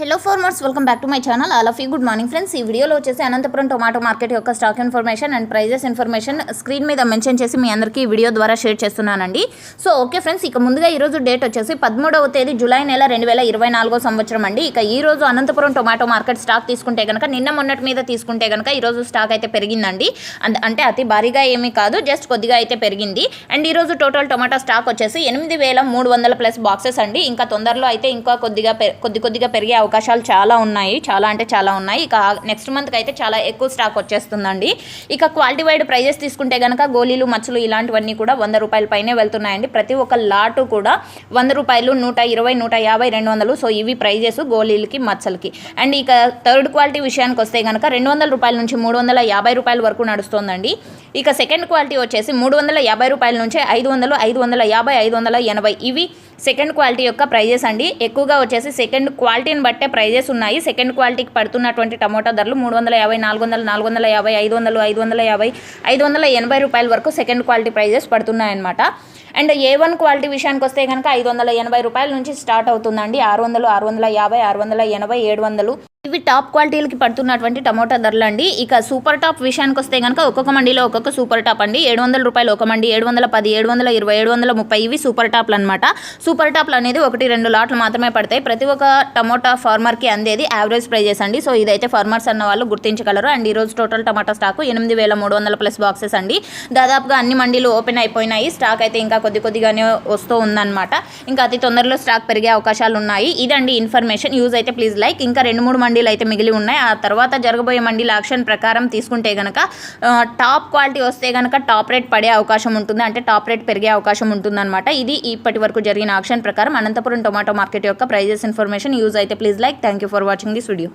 Hello farmers welcome back to my channel all of you good morning friends ఈ వీడియోలో వచ్చేసి Anantapuram tomato market యొక్క stock information and prices information screen మీద mention చేసి మీ అందరికీ వీడియో ద్వారా షేర్ చేస్తున్నానండి. సో ఓకే ఫ్రెండ్స్ ఇక ముందుగా ఈరోజు డేట్ వచ్చేసి పదమూడవ తేదీ జూలై నెల రెండు వేల ఇరవై నాలుగో సంవత్సరం అండి. ఇక ఈ రోజు అనంతపురం టొమాటో మార్కెట్ స్టాక్ తీసుకుంటే కనుక నిన్న మొన్నటి మీద తీసుకుంటే కనుక ఈరోజు స్టాక్ అయితే పెరిగిందండి. అంటే అతి భారీగా ఏమీ కాదు జస్ట్ కొద్దిగా అయితే పెరిగింది. అండ్ ఈరోజు టోటల్ టొమాటో స్టాక్ వచ్చేసి ఎనిమిది వేల మూడు వందల ప్లస్ బాక్సెస్ అండి. ఇంకా తొందరలో అయితే ఇంకా కొద్దిగా పె- కొద్ది కొద్దిగా పెరిగే అవకాశాలు చాలా ఉన్నాయి. చాలా అంటే చాలా ఉన్నాయి. ఇక నెక్స్ట్ మంత్కి అయితే చాలా ఎక్కువ స్టాక్ వచ్చేస్తుందండి. ఇక క్వాలిటీ వైడ్ ప్రైజెస్ తీసుకుంటే కనుక గోళీలు మచ్చలు ఇలాంటివన్నీ కూడా వంద రూపాయల పైనే వెళ్తున్నాయండి. ప్రతి ఒక్క లాటు కూడా వంద రూపాయలు నూట ఇరవై నూట యాభై రెండు వందలు. సో ఇవి ప్రైజెస్ గోళీలకి మచ్చలకి. అండ్ ఇక థర్డ్ క్వాలిటీ విషయానికి వస్తే కనుక రెండు వందల రూపాయల నుంచి మూడు వందల యాభై రూపాయల వరకు నడుస్తోందండి. ఇక సెకండ్ క్వాలిటీ వచ్చేసి మూడు వందల యాభై రూపాయల నుంచి ఐదు వందలు ఐదు వందల యాభై ఐదు వందల ఎనభై. ఇవి సెకండ్ క్వాలిటీ యొక్క ప్రైజెస్ అండి. ఎక్కువగా వచ్చేసి సెకండ్ క్వాలిటీని బట్టే ప్రైజెస్ ఉన్నాయి. సెకండ్ క్వాలిటీకి పడుతున్నటువంటి టమోటా ధరలు మూడు వందల యాభై నాలుగు వందల నాలుగు వందల యాభై ఐదు వందలు ఐదు వందల యాభై ఐదు వందల ఎనభై రూపాయల వరకు సెకండ్ క్వాలిటీ ప్రైజెస్ పడుతున్నాయన్నమాట. అండ్ ఏ వన్ క్వాలిటీ విషయానికి వస్తే కనుక ఐదు వందల ఎనభై రూపాయల నుంచి స్టార్ట్ అవుతుందండి. ఆరు వందలు ఆరు వందల యాభై ఆరు వందల ఎనభై ఏడు వందలు. ఇవి టాప్ క్వాలిటీలకి పడుతున్నటువంటి టమోటా ధరలు అండి. ఇక సూపర్ టాప్ విషయానికి వస్తే కనుక ఒక్కొక్క మండీలో ఒక్కొక్క సూపర్ టాప్ అండి. ఏడు వందల రూపాయలు ఒక మండి ఏడు వందల పది ఏడు వందల ఇరవై ఏడు వందల ముప్పై ఇవి సూపర్ టాప్లు అనమాట సూపర్ టాప్లు అనేది ఒకటి రెండు లాట్లు మాత్రమే పడతాయి. ప్రతి ఒక్క టమోటా ఫార్మర్కి అందేది యావరేజ్ ప్రైజెస్ అండి. సో ఇదైతే ఫార్మర్స్ అన్న వాళ్ళు గుర్తించగలరు. అండ్ ఈ రోజు టోటల్ టమాటా స్టాక్ ఎనిమిది వేల మూడు వందల ప్లస్ బాక్సెస్ అండి. దాదాపుగా అన్ని మండీలు ఓపెన్ అయిపోయినాయి. స్టాక్ అయితే ఇంకా కొద్ది కొద్దిగానే వస్తూ ఉందన్నమాట. ఇంకా అతి తొందరలో స్టాక్ పెరిగే అవకాశాలు ఉన్నాయి ఇదండి ఇన్ఫర్మేషన్. యూజ్ అయితే ప్లీజ్ లైక్. ఇంకా రెండు మూడు మండీలు అయితే మిగిలి ఉన్నాయి. ఆ తర్వాత జరగబోయే మండీల ఆక్షన్ ప్రకారం తీసుకుంటే గనక టాప్ క్వాలిటీ వస్తే గనక టాప్ రేట్ పడే అవకాశం ఉంటుంది. అంటే టాప్ రేట్ పెరిగే అవకాశం ఉంటుందన్నమాట. ఇది ఇప్పటి వరకు జరిగిన ఆక్షన్ ప్రకారం అనంతపురం టొమాటో మార్కెట్ యొక్క ప్రైజెస్ ఇన్ఫర్మేషన్. యూజ్ అయితే please like. Thank you for watching this video.